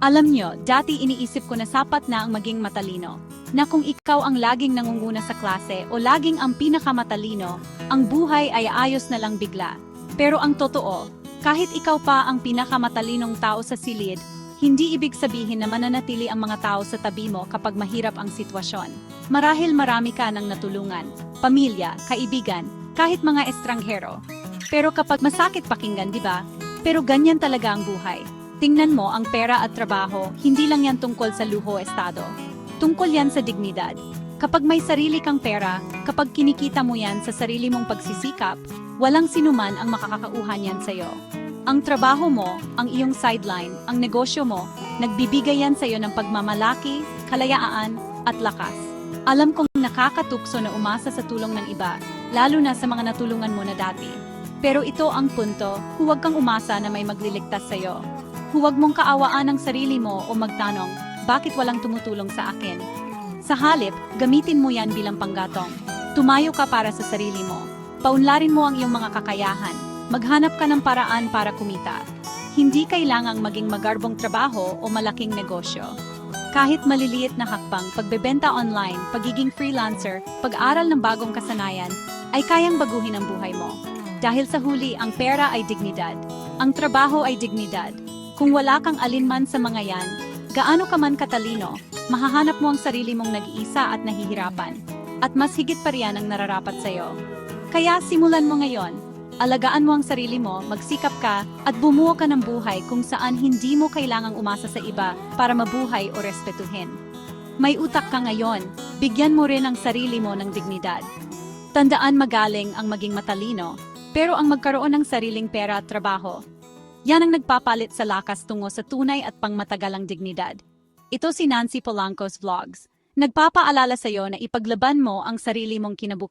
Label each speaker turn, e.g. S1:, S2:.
S1: Alam nyo, dati iniisip ko na sapat na ang maging matalino. Na kung ikaw ang laging nangunguna sa klase o laging ang pinakamatalino, ang buhay ay ayos na lang bigla. Pero ang totoo, kahit ikaw pa ang pinakamatalinong tao sa silid, hindi ibig sabihin na mananatili ang mga tao sa tabi mo kapag mahirap ang sitwasyon. Marahil marami ka ng natulungan, pamilya, kaibigan, kahit mga estranghero. Pero kapag masakit pakinggan, di ba? Pero ganyan talaga ang buhay. Tingnan mo ang pera at trabaho, hindi lang yan tungkol sa luho estado. Tungkol yan sa dignidad. Kapag may sarili kang pera, kapag kinikita mo yan sa sarili mong pagsisikap, walang sinuman ang makakakauhan yan sa'yo. Ang trabaho mo, ang iyong sideline, ang negosyo mo, nagbibigay yan sa'yo ng pagmamalaki, kalayaan, at lakas. Alam kong nakakatukso na umasa sa tulong ng iba, lalo na sa mga natulungan mo na dati. Pero ito ang punto, huwag kang umasa na may magliligtas sa'yo. Huwag mong kaawaan ang sarili mo o magtanong, bakit walang tumutulong sa akin? Sa halip, gamitin mo yan bilang panggatong. Tumayo ka para sa sarili mo. Paunlarin mo ang iyong mga kakayahan. Maghanap ka ng paraan para kumita. Hindi kailangang maging magarbong trabaho o malaking negosyo. Kahit maliliit na hakbang, pagbebenta online, pagiging freelancer, pag-aral ng bagong kasanayan, ay kayang baguhin ang buhay mo. Dahil sa huli, ang pera ay dignidad. Ang trabaho ay dignidad. Kung wala kang alinman sa mga yan, gaano ka man katalino, mahahanap mo ang sarili mong nag-iisa at nahihirapan. At mas higit pa riyan ang nararapat sa'yo. Kaya simulan mo ngayon. Alagaan mo ang sarili mo, magsikap ka, at bumuo ka ng buhay kung saan hindi mo kailangang umasa sa iba para mabuhay o respetuhin. May utak ka ngayon, bigyan mo rin ang sarili mo ng dignidad. Tandaan magaling ang maging matalino, pero ang magkaroon ng sariling pera at trabaho, yan ang nagpapalit sa lakas tungo sa tunay at pangmatagalang dignidad. Ito si Nancy Polanco's Vlogs. Nagpapaalala sa iyo na ipaglaban mo ang sarili mong kinabukasan.